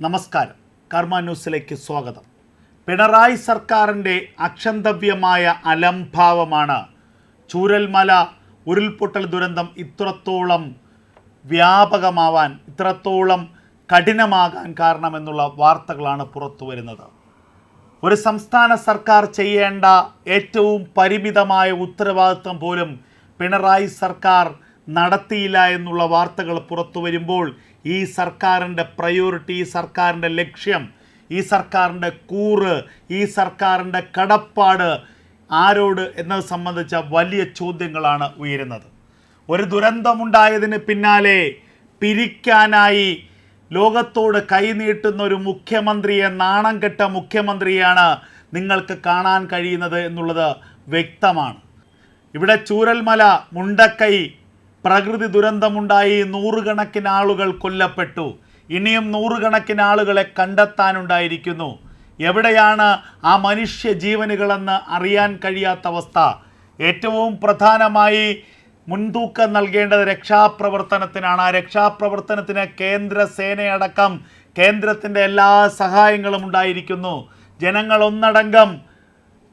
നമസ്കാരം. കർമ്മ ന്യൂസിലേക്ക് സ്വാഗതം. പിണറായി സർക്കാരിന്റെ അക്ഷന്തവ്യമായ അലംഭാവമാണ് ചൂരൽമല ഉരുൾപൊട്ടൽ ദുരന്തം ഇത്രത്തോളം വ്യാപകമാവാൻ ഇത്രത്തോളം കഠിനമാകാൻ കാരണമെന്നുള്ള വാർത്തകളാണ് പുറത്തു വരുന്നത്. ഒരു സംസ്ഥാന സർക്കാർ ചെയ്യേണ്ട ഏറ്റവും പരിമിതമായ ഉത്തരവാദിത്വം പോലും പിണറായി സർക്കാർ നടത്തിയില്ല എന്നുള്ള വാർത്തകൾ പുറത്തു വരുമ്പോൾ ഈ സർക്കാരിന്റെ പ്രയോറിറ്റി ഈ സർക്കാരിന്റെ ലക്ഷ്യം ഈ സർക്കാരിന്റെ കൂറ് ഈ സർക്കാരിന്റെ കടപ്പാട് ആരോട് എന്നത് സംബന്ധിച്ച വലിയ ചോദ്യങ്ങളാണ് ഉയരുന്നത്. ഒരു ദുരന്തമുണ്ടായതിന് പിന്നാലെ പിരിക്കാനായി ലോകത്തോട് കൈനീട്ടുന്ന ഒരു മുഖ്യമന്ത്രിയെ നാണം കെട്ട മുഖ്യമന്ത്രിയാണ് നിങ്ങൾക്ക് കാണാൻ കഴിയുന്നത് എന്നുള്ളത് വ്യക്തമാണ്. ഇവിടെ ചൂരൽമല മുണ്ടക്കൈ പ്രകൃതി ദുരന്തമുണ്ടായി നൂറുകണക്കിന് ആളുകൾ കൊല്ലപ്പെട്ടു. ഇനിയും നൂറുകണക്കിന് ആളുകളെ കണ്ടെത്താനുണ്ടായിരിക്കുന്നു. എവിടെയാണ് ആ മനുഷ്യ ജീവനുകളെന്ന് അറിയാൻ കഴിയാത്ത അവസ്ഥ ഏറ്റവും പ്രധാനമായി മുൻതൂക്കം നൽകേണ്ടത് രക്ഷാപ്രവർത്തനത്തിനാണ്. ആ രക്ഷാപ്രവർത്തനത്തിന് കേന്ദ്ര സേനയടക്കം കേന്ദ്രത്തിന്റെ എല്ലാ സഹായങ്ങളും ഉണ്ടായിരിക്കുന്നു. ജനങ്ങൾ ഒന്നടങ്കം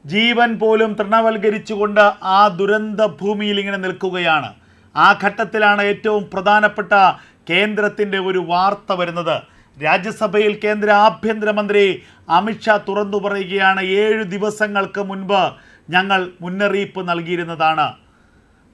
ജീവൻ പോലും തൃണവൽക്കരിച്ചുകൊണ്ട് ആ ദുരന്ത ഭൂമിയിൽ ഇങ്ങനെ നിൽക്കുകയാണ്. ആ ഘട്ടത്തിലാണ് ഏറ്റവും പ്രധാനപ്പെട്ട കേന്ദ്രത്തിന്റെ ഒരു വാർത്ത വരുന്നത്. രാജ്യസഭയിൽ കേന്ദ്ര ആഭ്യന്തരമന്ത്രി അമിത്ഷാ തുറന്നു പറയുകയാണ് ഏഴ് ദിവസങ്ങൾക്ക് മുൻപ് ഞങ്ങൾ മുന്നറിയിപ്പ് നൽകിയിരുന്നതാണ്.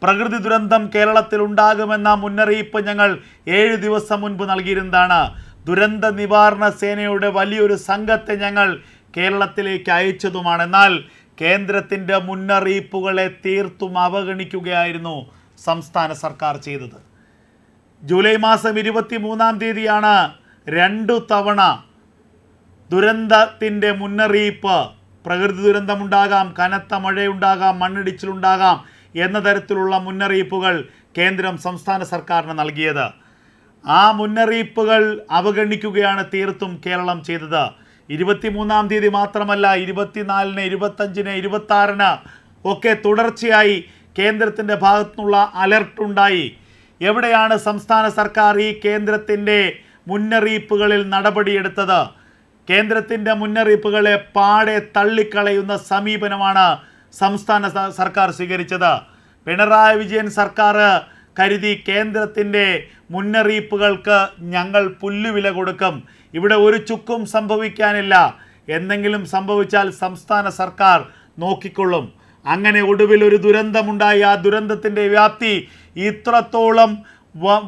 പ്രകൃതി ദുരന്തം കേരളത്തിൽ ഉണ്ടാകുമെന്ന മുന്നറിയിപ്പ് ഞങ്ങൾ ഏഴ് ദിവസം മുൻപ് നൽകിയിരുന്നതാണ്. ദുരന്ത നിവാരണ സേനയുടെ വലിയൊരു സംഘത്തെ ഞങ്ങൾ കേരളത്തിലേക്ക് അയച്ചതുമാണ്. എന്നാൽ കേന്ദ്രത്തിന്റെ മുന്നറിയിപ്പുകളെ തീർത്തും അവഗണിക്കുകയായിരുന്നു. സംസ്ഥാന സർക്കാർ ചെയ്തത്. ജൂലൈ മാസം ഇരുപത്തി മൂന്നാം തീയതിയാണ് രണ്ടു തവണ ദുരന്തത്തിന്റെ മുന്നറിയിപ്പ്. പ്രകൃതി ദുരന്തമുണ്ടാകാം കനത്ത മഴയുണ്ടാകാം മണ്ണിടിച്ചിലുണ്ടാകാം എന്ന തരത്തിലുള്ള മുന്നറിയിപ്പുകൾ കേന്ദ്രം സംസ്ഥാന സർക്കാരിന് നൽകിയത്. ആ മുന്നറിയിപ്പുകൾ അവഗണിക്കുകയാണ് തീർത്തും കേരളം ചെയ്തത്. ഇരുപത്തിമൂന്നാം തീയതി മാത്രമല്ല ഇരുപത്തിനാലിന് ഇരുപത്തഞ്ചിന് ഇരുപത്താറിന് ഒക്കെ തുടർച്ചയായി കേന്ദ്രത്തിന്റെ ഭാഗത്തുനിന്നുള്ള അലർട്ട് ഉണ്ടായി. എവിടെയാണ് സംസ്ഥാന സർക്കാർ ഈ കേന്ദ്രത്തിന്റെ മുന്നറിയിപ്പുകളിൽ നടപടിയെടുത്തത്? കേന്ദ്രത്തിന്റെ മുന്നറിയിപ്പുകളെ പാടെ തള്ളിക്കളയുന്ന സമീപനമാണ് സംസ്ഥാന സർക്കാർ സ്വീകരിച്ചത്. പിണറായി വിജയൻ സർക്കാർ കരുതി കേന്ദ്രത്തിന്റെ മുന്നറിയിപ്പുകൾക്ക് ഞങ്ങൾ പുല്ലുവില കൊടുക്കും. ഇവിടെ ഒരു ചുക്കും സംഭവിക്കാനില്ല. എന്തെങ്കിലും സംഭവിച്ചാൽ സംസ്ഥാന സർക്കാർ നോക്കിക്കൊള്ളും. അങ്ങനെ ഒടുവിൽ ഒരു ദുരന്തമുണ്ടായി. ആ ദുരന്തത്തിന്റെ വ്യാപ്തി ഇത്രത്തോളം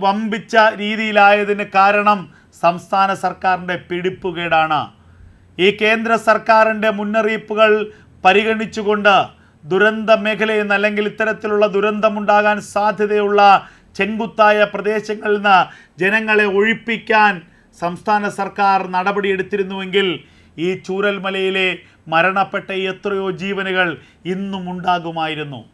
വമ്പിച്ച രീതിയിലായതിന് കാരണം സംസ്ഥാന സർക്കാരിന്റെ പിടിപ്പുകേടാണ്. ഈ കേന്ദ്ര സർക്കാരിന്റെ മുന്നറിയിപ്പുകൾ പരിഗണിച്ചുകൊണ്ട് ദുരന്ത മേഖലയിൽ നിന്ന് അല്ലെങ്കിൽ ഇത്തരത്തിലുള്ള ദുരന്തമുണ്ടാകാൻ സാധ്യതയുള്ള ചെങ്കുത്തായ പ്രദേശങ്ങളിൽ നിന്ന് ജനങ്ങളെ ഒഴിപ്പിക്കാൻ സംസ്ഥാന സർക്കാർ നടപടിയെടുത്തിരുന്നുവെങ്കിൽ ഈ ചൂരൽമലയിലെ മരണപ്പെട്ട എത്രയോ ജീവനുകൾ ഇന്നും ഉണ്ടാകുമായിരുന്നു.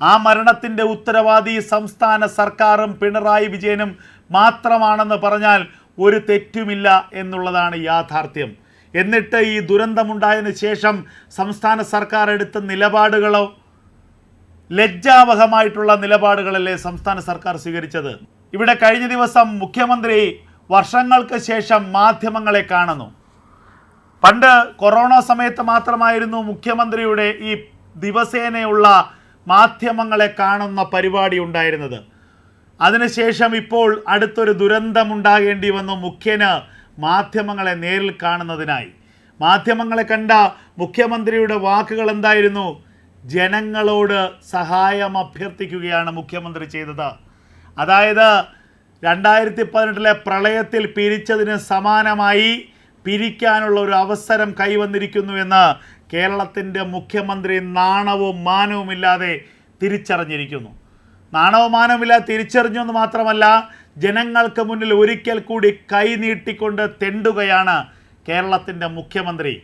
ആ മരണത്തിന്റെ ഉത്തരവാദി സംസ്ഥാന സർക്കാരും പിണറായി വിജയനും മാത്രമാണെന്ന് പറഞ്ഞാൽ ഒരു തെറ്റുമില്ല എന്നുള്ളതാണ് യാഥാർത്ഥ്യം. എന്നിട്ട് ഈ ദുരന്തമുണ്ടായതിനു ശേഷം സംസ്ഥാന സർക്കാർ എടുത്ത നിലപാടുകളോ ലജ്ജാവഹമായിട്ടുള്ള നിലപാടുകളല്ലേ സംസ്ഥാന സർക്കാർ സ്വീകരിച്ചത്? ഇവിടെ കഴിഞ്ഞ ദിവസം മുഖ്യമന്ത്രി വർഷങ്ങൾക്ക് ശേഷം മാധ്യമങ്ങളെ കാണുന്നു. പണ്ട് കൊറോണ സമയത്ത് മാത്രമായിരുന്നു മുഖ്യമന്ത്രിയുടെ ഈ ദിവസേനയുള്ള മാധ്യമങ്ങളെ കാണുന്ന പരിപാടി ഉണ്ടായിരുന്നത്. അതിനുശേഷം ഇപ്പോൾ അടുത്തൊരു ദുരന്തമുണ്ടാകേണ്ടി വന്നു മുഖ്യന് മാധ്യമങ്ങളെ നേരിൽ കാണുന്നതിനായി. മാധ്യമങ്ങളെ കണ്ട മുഖ്യമന്ത്രിയുടെ വാക്കുകൾ എന്തായിരുന്നു? ജനങ്ങളോട് സഹായം അഭ്യർത്ഥിക്കുകയാണ് മുഖ്യമന്ത്രി ചെയ്തത്. അതായത് രണ്ടായിരത്തി പതിനെട്ടിലെ പ്രളയത്തിൽ പിരിച്ചതിന് സമാനമായി പിരിക്കാനുള്ള ഒരു അവസരം കൈവന്നിരിക്കുന്നുവെന്ന് കേരളത്തിന്റെ മുഖ്യമന്ത്രി നാണവും മാനവുമില്ലാതെ തിരിച്ചറിഞ്ഞിരിക്കുന്നു. നാണവും മാനവുമില്ലാതെ തിരിച്ചറിഞ്ഞു എന്ന് മാത്രമല്ല ജനങ്ങൾക്ക് മുന്നിൽ ഒരിക്കൽ കൂടി കൈ നീട്ടിക്കൊണ്ട് തെണ്ടുകയാണ് കേരളത്തിന്റെ മുഖ്യമന്ത്രി.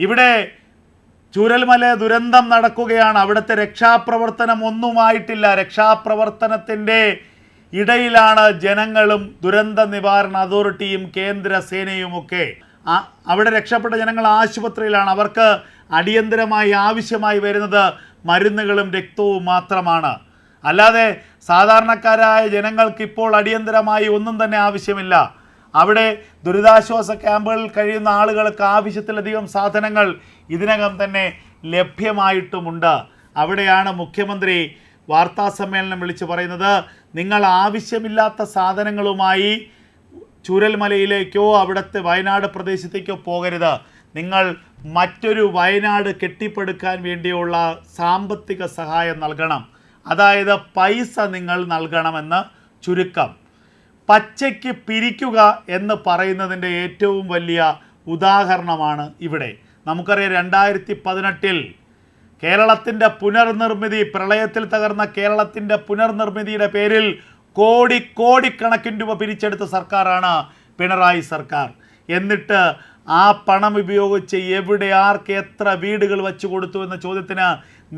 ഇവിടെ ചൂരൽമല ദുരന്തം നടക്കുകയാണ്. അവിടുത്തെ രക്ഷാപ്രവർത്തനം ഒന്നുമായിട്ടില്ല. രക്ഷാപ്രവർത്തനത്തിന്റെ ഇടയിലാണ് ജനങ്ങളും ദുരന്ത നിവാരണ അതോറിറ്റിയും കേന്ദ്ര സേനയുമൊക്കെ. അവിടെ രക്ഷപ്പെട്ട ജനങ്ങൾ ആശുപത്രിയിലാണ്. അവർക്ക് അടിയന്തരമായി ആവശ്യമായി വരുന്നത് മരുന്നുകളും രക്തവും മാത്രമാണ്. അല്ലാതെ സാധാരണക്കാരായ ജനങ്ങൾക്ക് ഇപ്പോൾ അടിയന്തരമായി ഒന്നും തന്നെ ആവശ്യമില്ല. അവിടെ ദുരിതാശ്വാസ ക്യാമ്പുകളിൽ കഴിയുന്ന ആളുകൾക്ക് ആവശ്യത്തിലധികം സാധനങ്ങൾ ഇതിനകം തന്നെ ലഭ്യമായിട്ടുമുണ്ട്. അവിടെയാണ് മുഖ്യമന്ത്രി വാർത്താ സമ്മേളനം വിളിച്ചു പറയുന്നത്. നിങ്ങൾ ആവശ്യമില്ലാത്ത സാധനങ്ങളുമായി ചൂരൽമലയിലേക്കോ അവിടുത്തെ വയനാട് പ്രദേശത്തേക്കോ പോകരുത്. നിങ്ങൾ മറ്റൊരു വയനാട് കെട്ടിപ്പടുക്കാൻ വേണ്ടിയുള്ള സാമ്പത്തിക സഹായം നൽകണം. അതായത് പൈസ നിങ്ങൾ നൽകണമെന്ന് ചുരുക്കം. പച്ചയ്ക്ക് പിരിക്കുക എന്ന് പറയുന്നതിന്റെ ഏറ്റവും വലിയ ഉദാഹരണമാണ് ഇവിടെ. നമുക്കറിയാം രണ്ടായിരത്തി പതിനെട്ടിൽ കേരളത്തിന്റെ പുനർനിർമ്മിതി പ്രളയത്തിൽ തകർന്ന കേരളത്തിന്റെ പുനർനിർമ്മിതിയുടെ പേരിൽ കോടി കോടിക്കണക്കിന് രൂപ പിരിച്ചെടുത്ത സർക്കാരാണ് പിണറായി സർക്കാർ. എന്നിട്ട് ആ പണം ഉപയോഗിച്ച് എവിടെ ആർക്ക് എത്ര വീടുകൾ വെച്ചു കൊടുത്തു എന്ന ചോദ്യത്തിന്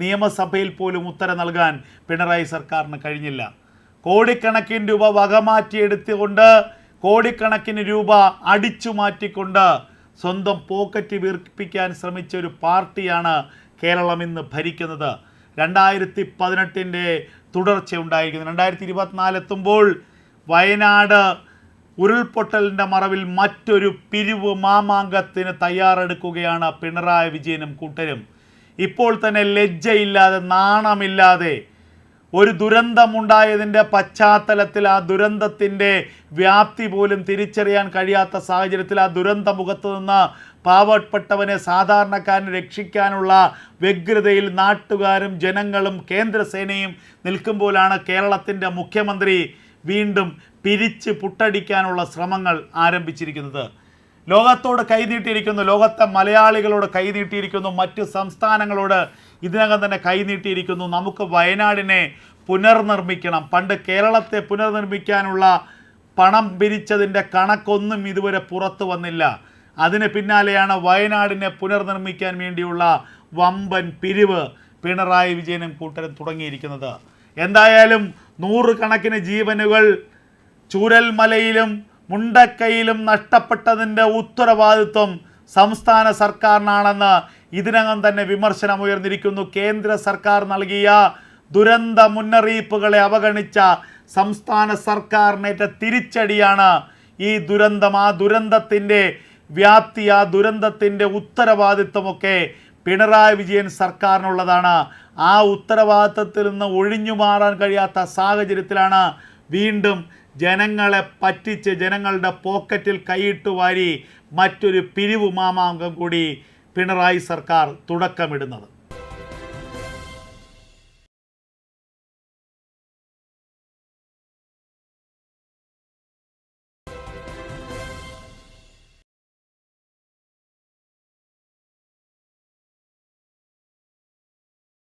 നിയമസഭയിൽ പോലും ഉത്തരം നൽകാൻ പിണറായി സർക്കാരിന് കഴിഞ്ഞില്ല. കോടിക്കണക്കിന് രൂപ വകമാറ്റിയെടുത്തുകൊണ്ട് കോടിക്കണക്കിന് രൂപ അടിച്ചു മാറ്റിക്കൊണ്ട് സ്വന്തം പോക്കറ്റ് വീർപ്പിക്കാൻ ശ്രമിച്ച ഒരു പാർട്ടിയാണ് കേരളം ഇന്ന് ഭരിക്കുന്നത് രണ്ടായിരത്തി പതിനെട്ടിന്റെ തുടർച്ച ഉണ്ടായിരിക്കുന്നത് രണ്ടായിരത്തി ഇരുപത്തിനാല് എത്തുമ്പോൾ വയനാട് ഉരുൾപൊട്ടലിന്റെ മറവിൽ മറ്റൊരു പിരിവ് മാമാങ്കത്തിന് തയ്യാറെടുക്കുകയാണ് പിണറായി വിജയനും കൂട്ടരും. ഇപ്പോൾ തന്നെ ലജ്ജയില്ലാതെ നാണമില്ലാതെ ഒരു ദുരന്തമുണ്ടായതിന്റെ പശ്ചാത്തലത്തിൽ ആ ദുരന്തത്തിന്റെ വ്യാപ്തി പോലും തിരിച്ചറിയാൻ കഴിയാത്ത സാഹചര്യത്തിൽ ആ ദുരന്ത മുഖത്ത് നിന്ന് പാവപ്പെട്ടവനെ സാധാരണക്കാരനെ രക്ഷിക്കാനുള്ള വ്യഗ്രതയിൽ നാട്ടുകാരും ജനങ്ങളും കേന്ദ്രസേനയും നിൽക്കുമ്പോഴാണ് കേരളത്തിന്റെ മുഖ്യമന്ത്രി വീണ്ടും പിരിച്ച് പുട്ടടിക്കാനുള്ള ശ്രമങ്ങൾ ആരംഭിച്ചിരിക്കുന്നത്. ലോകത്തോട് കൈനീട്ടിയിരിക്കുന്നു ലോകത്തെ മലയാളികളോട് കൈനീട്ടിയിരിക്കുന്നു മറ്റ് സംസ്ഥാനങ്ങളോട് ഇതിനകം തന്നെ കൈനീട്ടിയിരിക്കുന്നു. നമുക്ക് വയനാടിനെ പുനർനിർമ്മിക്കണം. പണ്ട് കേരളത്തെ പുനർനിർമ്മിക്കാനുള്ള പണം പിരിച്ചതിന്റെ കണക്കൊന്നും ഇതുവരെ പുറത്തു വന്നില്ല. അതിന് പിന്നാലെയാണ് വയനാടിനെ പുനർനിർമ്മിക്കാൻ വേണ്ടിയുള്ള വമ്പൻ പിരിവ് പിണറായി വിജയനും കൂട്ടരും തുടങ്ങിയിരിക്കുന്നത്. എന്തായാലും നൂറുകണക്കിന് ജീവനുകൾ ചൂരൽമലയിലും മുണ്ടക്കയിലും നഷ്ടപ്പെട്ടതിന്റെ ഉത്തരവാദിത്വം സംസ്ഥാന സർക്കാരിനാണെന്ന് ഇതിനകം തന്നെ വിമർശനം ഉയർന്നിരിക്കുന്നു കേന്ദ്ര സർക്കാർ നൽകിയ ദുരന്ത മുന്നറിയിപ്പുകളെ അവഗണിച്ച സംസ്ഥാന സർക്കാരിനേറ്റ തിരിച്ചടിയാണ് ഈ ദുരന്തം. ആ ദുരന്തത്തിന്റെ വ്യാപ്തി ആ ദുരന്തത്തിന്റെ ഉത്തരവാദിത്വമൊക്കെ പിണറായി വിജയൻ സർക്കാരിനുള്ളതാണ്. ആ ഉത്തരവാദിത്തത്തിൽ നിന്ന് ഒഴിഞ്ഞു മാറാൻ കഴിയാത്ത സാഹചര്യത്തിലാണ് വീണ്ടും ജനങ്ങളെ പറ്റിച്ച് ജനങ്ങളുടെ പോക്കറ്റിൽ കൈയിട്ട് വാരി മറ്റൊരു പിരിവ് മാമാങ്കം കൂടി പിണറായി സർക്കാർ തുടക്കമിടുന്നത്.